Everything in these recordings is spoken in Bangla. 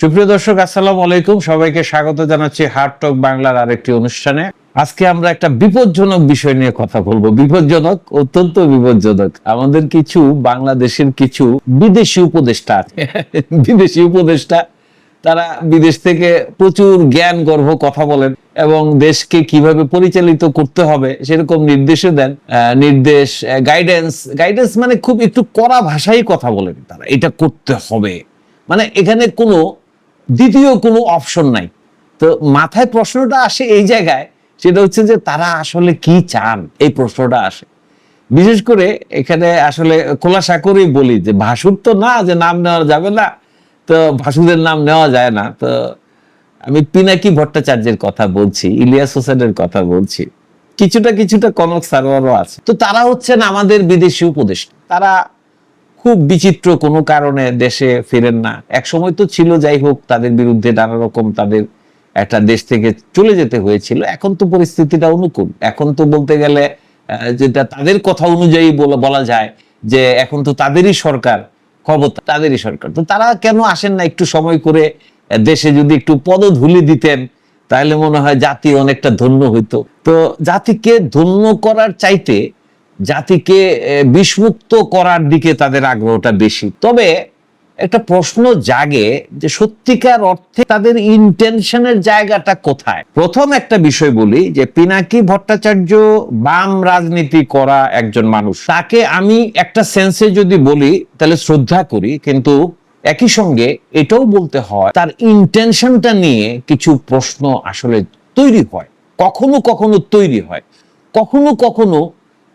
সুপ্রিয় দর্শক, আসসালামু আলাইকুম। সবাইকে স্বাগত জানাচ্ছি হার্ট টক বাংলার আরেকটি অনুষ্ঠানে। আজকে আমরা একটা বিপজ্জনক বিষয় নিয়ে কথা বলব। বিপজ্জনক, অত্যন্ত বিপজ্জনক। আমাদের কিছু বাংলাদেশের কিছু বিদেশি উপদেষ্টা আছে। বিদেশি উপদেষ্টা, তারা বিদেশ থেকে প্রচুর জ্ঞান গর্ভ কথা বলেন এবং দেশকে কীভাবে পরিচালিত করতে হবে সেরকম নির্দেশও দেন। নির্দেশ গাইডেন্স গাইডেন্স মানে খুব একটু কড়া ভাষায় কথা বলেন তারা। এটা করতে হবে। মানে এখানে কোনো দ্বিতীয় কোনো অপশন নাই। তো মাথায় প্রশ্নটা আসে এই জায়গায়, সেটা হচ্ছে যে তারা আসলে কি চান? এই প্রশ্নটা আসে। বিশেষ করে এখানে আসলে খোলাসা করেই বলি যে ভাসুর তো না, যে নাম নেওয়া যাবে না। তো ভাসুদের নাম নেওয়া যায় না। তো আমি পিনাকি ভট্টাচার্যের কথা বলছি, ইলিয়াস হোসেনের কথা বলছি। কিছুটা কিছুটা কনক সারোয়ারও আছে। তো তারা হচ্ছেন আমাদের বিদেশি উপদেষ্টা। তারা খুব বিচিত্র কোনো কারণে দেশে ফিরেন না। এক সময় তো ছিল, যাই হোক, তাদের বিরুদ্ধে নানা রকম তাদের একটা দেশ থেকে চলে যেতে হয়েছিল। এখন তো পরিস্থিতিটা অনুকূল। এখন তো বলতে গেলে যেটা তাদের কথা অনুযায়ী বলা- বলা যায় যে এখন তো তাদেরই সরকার ক্ষমতা, তাদেরই সরকার। তো তারা কেন আসেন না একটু সময় করে দেশে যদি একটু পদধূলি দিতেন, তাহলে মনে হয় জাতি অনেকটা ধন্য হইতো। তো জাতিকে ধন্য করার চাইতে জাতিকে বিষমুক্ত করার দিকে তাদের আগ্রহটা বেশি। তবে একটা প্রশ্ন জাগে যে সত্যিকার অর্থে তাদের ইন্টেনশনের জায়গাটা কোথায়? প্রথম একটা বিষয় বলি যে পিনাকি ভট্টাচার্য বাম রাজনীতি করা একজন মানুষ। তাকে আমি একটা সেন্সে যদি বলি, তাহলে শ্রদ্ধা করি, কিন্তু একই সঙ্গে এটাও বলতে হয়, তার ইন্টেনশনটা নিয়ে কিছু প্রশ্ন আসলে তৈরি হয়। কখনো কখনো তৈরি হয়। কখনো কখনো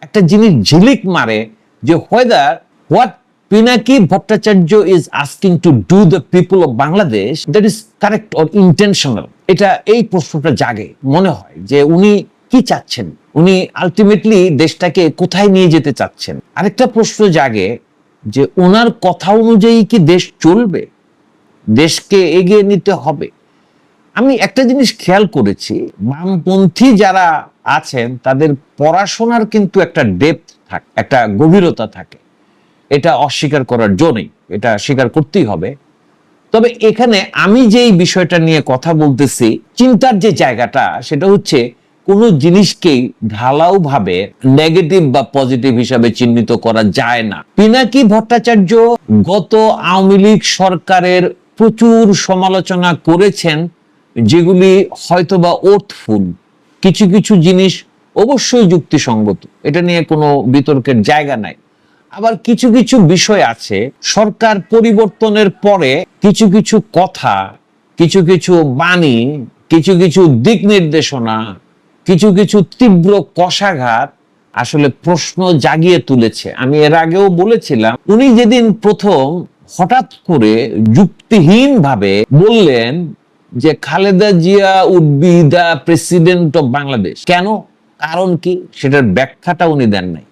একটা জিনিস ঝিলিক মারে যে whether what Pinaki Bhattacharya is asking to do the people of Bangladesh that is correct or intentional এটা এই প্রশ্নটা জাগে, মনে হয়, যে উনি কি চাচ্ছেন? উনি আলটিমেটলি দেশটাকে কোথায় নিয়ে যেতে চাচ্ছেন? আরেকটা প্রশ্ন জাগে যে ওনার কথা অনুযায়ী কি দেশ চলবে? দেশকে এগিয়ে নিতে হবে? আমি একটা জিনিস খেয়াল করেছি, বামপন্থী যারা আছেন, তাদের পড়াশোনার কিন্তু একটা ডেপথ থাকে, একটা গভীরতা থাকে। এটা অস্বীকার করার জো নেই, এটা স্বীকার করতেই হবে। তবে এখানে আমি যেই বিষয়টা নিয়ে কথা বলতেছি, চিন্তার যে জায়গাটা, সেটা হচ্ছে কোনো জিনিসকেই ঢালাও ভাবে নেগেটিভ বা পজিটিভ হিসাবে চিহ্নিত করা যায় না। পিনাকি ভট্টাচার্য গত আওয়ামী লীগ সরকারের প্রচুর সমালোচনা করেছেন যেগুলি হয়তোবা ওর্থফুল কিছু কিছু জিনিস অবশ্যই যুক্তিসঙ্গত, এটা নিয়ে কোনো বিতর্কের জায়গা নাই। আবার কিছু কিছু বিষয় আছে, সরকার পরিবর্তনের পরে কিছু কিছু কথা, কিছু কিছু বাণী, কিছু কিছু দিক নির্দেশনা, কিছু কিছু তীব্র কষাঘাত আসলে প্রশ্ন জাগিয়ে তুলেছে। আমি এর আগেও বলেছিলাম, উনি যেদিন প্রথম হঠাৎ করে যুক্তিহীন ভাবে বললেন যে Khaleda Zia would be the president of Bangladesh. কেন? কারণ কি? সেটার ব্যাখ্যাটা উনি দেন নাই।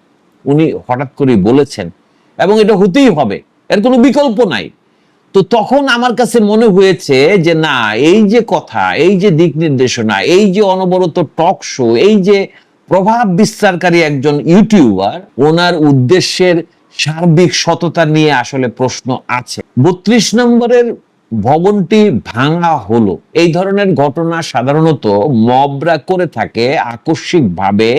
উনি হঠাৎ করে বলেছেন, এবং এটা হতেই হবে। এর কোনো বিকল্প নাই। তো তখন আমার কাছে মনে হয়েছে যে, না, এই যে কথা, এই যে দিক নির্দেশনা, এই যে অনবরত টক শো, এই যে প্রভাব বিস্তারকারী একজন ইউটিউবার, ওনার উদ্দেশ্যের সার্বিক সততা নিয়ে আসলে প্রশ্ন আছে। বত্রিশ নম্বরের ভবনটি ভাঙা হলো। এই ধরনের ঘটনা সাধারণত মবরা করে থাকে আকস্মিক ভাবে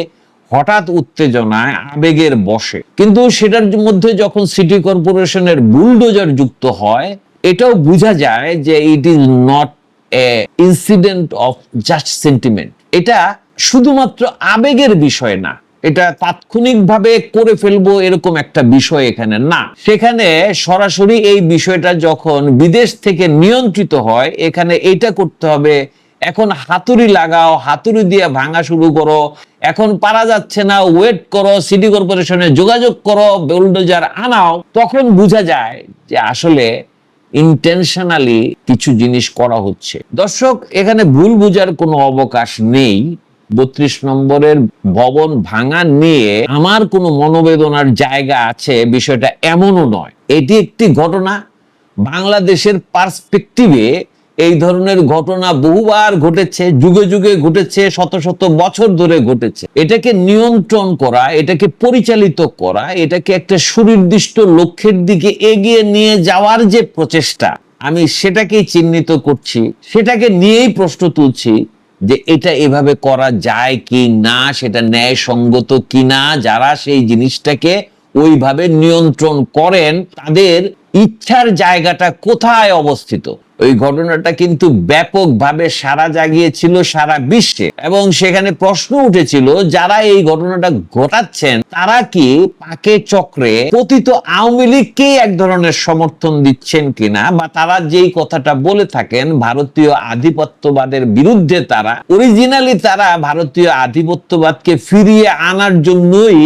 হঠাৎ উত্তেজনায় আবেগের বসে। কিন্তু সেটার মধ্যে যখন সিটি কর্পোরেশনের বুলডোজার যুক্ত হয়, এটাও বোঝা যায় যে it is not a incident of just sentiment এটা শুধুমাত্র আবেগের বিষয় না এটা তাৎক্ষণিকভাবে করে ফেলব এরকম একটা বিষয় এখানে না। সেখানে সরাসরি এই বিষয়টা যখন বিদেশ থেকে নিয়ন্ত্রিত হয়, এখানে এটা করতে হবে, এখন হাতুড়ি লাগাও, হাতুড়ি দিয়ে ভাঙা শুরু করো, এখন পারা যাচ্ছে না ওয়েট করো সিটি কর্পোরেশনে যোগাযোগ করো বুলডোজার আনাও, তখন বোঝা যায় যে আসলে ইন্টেনশনালি কিছু জিনিস করা হচ্ছে। দর্শক, এখানে ভুল বুঝার কোনো অবকাশ নেই। বত্রিশ নম্বরের ভবন ভাঙা নিয়ে আমার কোনো মনোবেদনার জায়গা আছে, বিষয়টা এমনও নয়। এটি একটি ঘটনা। বাংলাদেশের পার্সপেক্টিভে এই ধরনের ঘটনা বহুবার ঘটেছে, যুগে যুগে ঘটেছে, শত শত বছর ধরে ঘটেছে। এটাকে নিয়ন্ত্রণ করা, এটাকে পরিচালিত করা, এটাকে একটা সুনির্দিষ্ট লক্ষ্যের দিকে এগিয়ে নিয়ে যাওয়ার যে প্রচেষ্টা, আমি সেটাকেই চিহ্নিত করছি, সেটাকে নিয়েই প্রশ্ন তুলছি। যে এটা এভাবে করা যায় কি না, সেটা ন্যায়সঙ্গত কি না, যারা সেই জিনিসটাকে ওইভাবে নিয়ন্ত্রণ করেন, তাদের ইচ্ছার জায়গাটা কোথায় অবস্থিত? ওই ঘটনাটা কিন্তু ব্যাপকভাবে সারা জাগিয়েছিল সারা বিশ্বে। এবং সেখানে প্রশ্ন উঠেছিল, যারা এই ঘটনাটা ঘটাচ্ছেন, তারা কি পাকে চক্রে পতিত আওয়ামী লীগকে এক ধরনের সমর্থন দিচ্ছেন কিনা? বা তারা যেই কথাটা বলে থাকেন, ভারতীয় আধিপত্যবাদের বিরুদ্ধে তারা অরিজিনালি তারা ভারতীয় আধিপত্যবাদকে ফিরিয়ে আনার জন্যই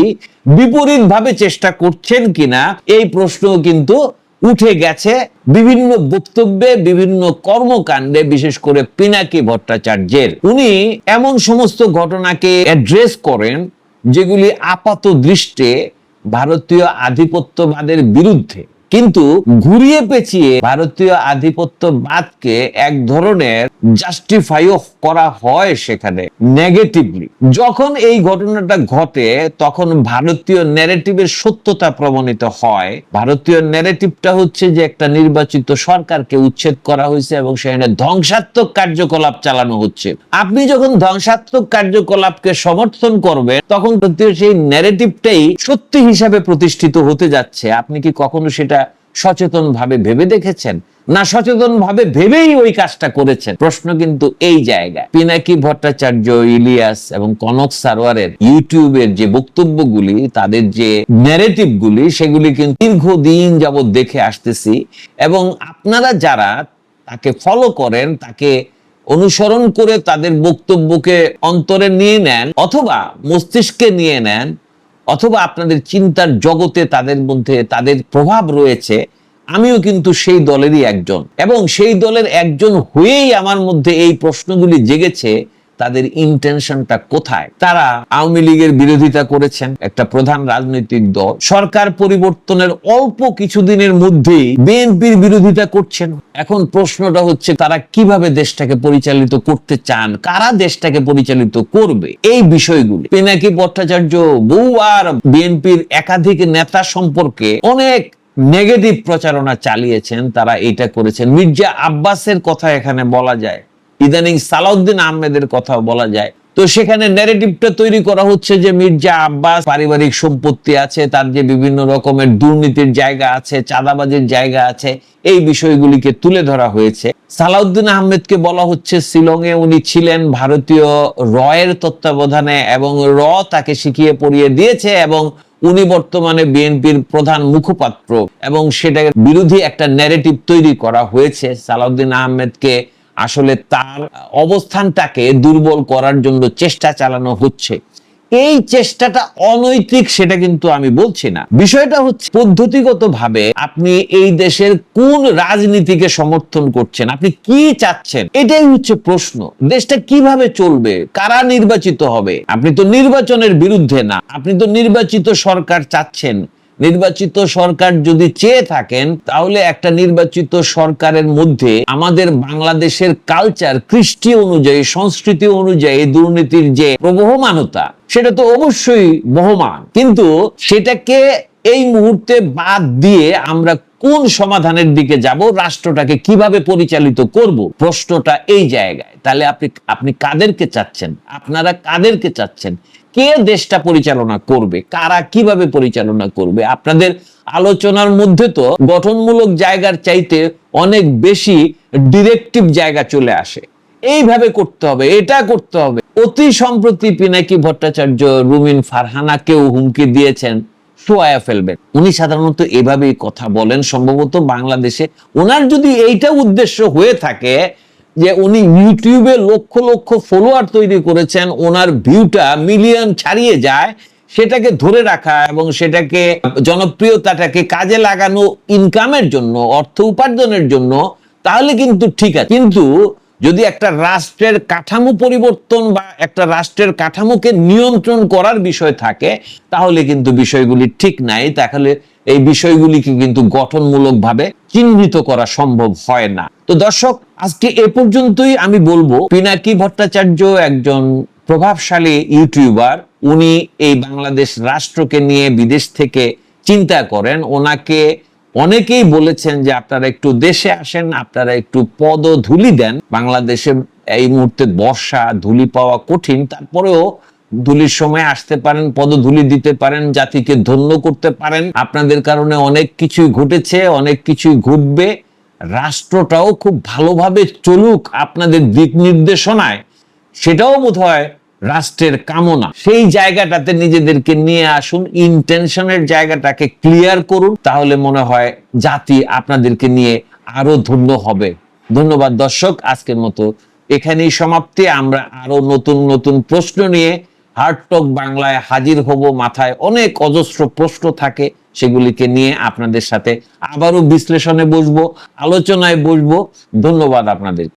বিপরীত ভাবে চেষ্টা করছেন কিনা? এই প্রশ্ন কিন্তু উঠে গেছে বিভিন্ন বক্তব্যে, বিভিন্ন কর্মকাণ্ডে, বিশেষ করে পিনাকি ভট্টাচার্যের। উনি এমন সমস্ত ঘটনাকে অ্যাড্রেস করেন যেগুলি আপাত দৃষ্টে ভারতীয় আধিপত্যবাদের বিরুদ্ধে। কিন্তু ঘুরিয়ে পেঁচিয়ে ভারতীয় আধিপত্যবাদকে এক ধরনের জাস্টিফাইও করা হয় সেখানে নেগেটিভলি যখন এই ঘটনাটা ঘটে, তখন ভারতীয় ন্যারেটিভের সত্যতা প্রমাণিত হয়। ভারতীয় ন্যারেটিভটা হচ্ছে যে একটা নির্বাচিত সরকারকে উচ্ছেদ করা হয়েছে এবং সেখানে ধ্বংসাত্মক কার্যকলাপ চালানো হচ্ছে। আপনি যখন ধ্বংসাত্মক কার্যকলাপকে সমর্থন করবেন, তখন সেই ন্যারেটিভটাই সত্যি হিসাবে প্রতিষ্ঠিত হতে যাচ্ছে। আপনি কি কখনো সেটা সচেতন ভাবে দেখেছেন না সচেতন ভাবে ভেবেই ওই কাজটা করেছেন? প্রশ্ন কিন্তু এই জায়গায়। পিনাকি ভট্টাচার্য, ইলিয়াস এবং কনক সারোয়ারের ইউটিউবের যে বক্তব্যগুলি, তাদের যে ন্যারেটিভ গুলি সেগুলি কিন্তু দীর্ঘদিন যাবৎ দেখে আসতেছি এবং আপনারা যারা তাকে ফলো করেন, তাকে অনুসরণ করে তাদের বক্তব্যকে অন্তরে নিয়ে নেন অথবা মস্তিষ্কে নিয়ে নেন অথবা আপনাদের চিন্তার জগতে তাদের মধ্যে তাদের প্রভাব রয়েছে, আমিও কিন্তু সেই দলেরই একজন। এবং সেই দলের একজন হয়েই আমার মধ্যে এই প্রশ্নগুলি জেগেছে তাদের ইন্টেনশনটা কোথায়? তারা আওয়ামী লীগের বিরোধিতা করেছেন, একটা প্রধান রাজনৈতিক দল। সরকার পরিবর্তনের অল্প কিছুদিনের মধ্যেই বিএনপির বিরোধিতা করছেন। এখন প্রশ্নটা হচ্ছে, তারা কীভাবে দেশটাকে পরিচালিত করতে চান? কারা দেশটাকে পরিচালিত করবে? এই বিষয়গুলি। পিনাকি ভট্টাচার্য বহু আর বিএনপির একাধিক নেতা সম্পর্কে অনেক নেগেটিভ প্রচারণা চালিয়েছেন, তারা এটা করেছেন। মির্জা আব্বাসের কথা এখানে বলা যায়। ইদানিং সালাউদ্দিন আহমেদের কথা বলা যায়। তো সেখানে ন্যারেটিভটা তৈরি করা হচ্ছে যে মির্জা আব্বাস পারিবারিক সম্পত্তি আছে, তার যে বিভিন্ন রকমের দুর্নীতির জায়গা আছে, চাঁদাবাজির জায়গা আছে, এই বিষয়গুলিকে তুলে ধরা হয়েছে। সালাউদ্দিন আহমেদকে বলা হচ্ছে শিলংয়ে উনি ছিলেন ভারতীয় রয়ের তত্ত্বাবধানে এবং র তাকে শিখিয়ে পড়িয়ে দিয়েছে এবং উনি বর্তমানে বিএনপির প্রধান মুখপাত্র এবং সেটা বিরোধী একটা ন্যারেটিভ তৈরি করা হয়েছে। সালাউদ্দিন আহমেদকে আসলে তার অবস্থানটাকে দুর্বল করার জন্য চেষ্টা চালানো হচ্ছে। এই চেষ্টাটা অনৈতিক সেটা কিন্তু আমি বলছি না। বিষয়টা হচ্ছে পদ্ধতিগত ভাবে আপনি এই দেশের কোন রাজনীতিকে সমর্থন করছেন, আপনি কি চাচ্ছেন? এটাই হচ্ছে প্রশ্ন। দেশটা কীভাবে চলবে? কারা নির্বাচিত হবে? আপনি তো নির্বাচনের বিরুদ্ধে না। আপনি তো নির্বাচিত সরকার চাচ্ছেন। নির্বাচিত সরকার যদি চেয়ে থাকেন, তাহলে একটা নির্বাচিত সরকারের মধ্যে আমাদের বাংলাদেশের কালচার কৃষ্টি অনুযায়ী, সংস্কৃতি অনুযায়ী, দুর্নীতির যে প্রবহমানতা, সেটা তো অবশ্যই বহমান। কিন্তু সেটাকে এই মুহূর্তে বাদ দিয়ে আমরা কোন সমাধানের দিকে যাব, রাষ্ট্রটাকে কীভাবে পরিচালিত করব, প্রশ্নটা এই জায়গায়। তাহলে আপনি আপনি কাদেরকে চাচ্ছেন? আপনারা কাদেরকে চাচ্ছেন? কে দেশটা পরিচালনা করবে? কারা কীভাবে পরিচালনা করবে? আপনাদের আলোচনার মধ্যে তো গঠনমূলক জায়গার চাইতে অনেক বেশি ডিরেক্টিভ জায়গা চলে আসে। এইভাবে করতে হবে, এটা করতে হবে। অতি সম্প্রতি পিনাকি ভট্টাচার্য, রুমিন ফারহানাকেও হুমকি দিয়েছেন শোয়া ফেলবেন। উনি সাধারণত এভাবেই কথা বলেন। সম্ভবত বাংলাদেশে ওনার যদি এইটা উদ্দেশ্য হয়ে থাকে যে উনি ইউটিউবে লক্ষ লক্ষ ফলোয়ার তৈরি করেছেন, ওনার ভিউটা মিলিয়ন ছাড়িয়ে যায়, সেটাকে ধরে রাখা এবং সেটাকে জনপ্রিয়তাটাকে কাজে লাগানো ইনকামের জন্য, অর্থ উপার্জনের জন্য, তাহলে কিন্তু ঠিক আছে। কিন্তু যদি একটা রাষ্ট্রের কাঠামো পরিবর্তন বা একটা রাষ্ট্রের কাঠামোকে নিয়ন্ত্রণ করার বিষয় থাকে, তাহলে কিন্তু বিষয়গুলি ঠিক নাই। তাহলে এই বিষয়গুলিকে কিন্তু গঠনমূলকভাবে চিহ্নিত করা সম্ভব হয় না। তো দর্শক আজকে এ পর্যন্তই আমি বলব, পিনাকি ভট্টাচার্য একজন প্রভাবশালী ইউটিউবার, উনি এই বাংলাদেশ রাষ্ট্রকে নিয়ে বিদেশ থেকে চিন্তা করেন। ওনাকে অনেকেই বলেছেন যে আপনারা একটু দেশে আসেন, আপনারা একটু পদ ধুলি দেন। বাংলাদেশে এই মুহূর্তে বর্ষা, ধুলি পাওয়া কঠিন, তারপরেও ধুলির সময় আসতে পারেন, পদধুলি দিতে পারেন, জাতিকে ধন্য করতে পারেন। আপনাদের কারণে অনেক কিছুই ঘটেছে, অনেক কিছুই ঘটবে। রাষ্ট্রটাও খুব ভালোভাবে চলুক আপনাদের দিক নির্দেশনায়, সেটাও বোধ হয় রাষ্ট্রের কামনা। সেই জায়গাটাতে নিজেদেরকে নিয়ে আসুন ইন্টেনশনের জায়গাটাকে ক্লিয়ার করুন, তাহলে মনে হয় জাতি আপনাদেরকে নিয়ে আরও ধন্য হবে। ধন্যবাদ দর্শক, আজকের মতো এখানেই সমাপ্তি। আমরা আরও নতুন নতুন প্রশ্ন নিয়ে হার্টটক বাংলায় হাজির হব। মাথায় অনেক অজস্র প্রশ্ন থাকে। সেগুলিকে নিয়ে আপনাদের সাথে আবারও বিশ্লেষণে বসবো আলোচনায় বসবো। ধন্যবাদ আপনাদের।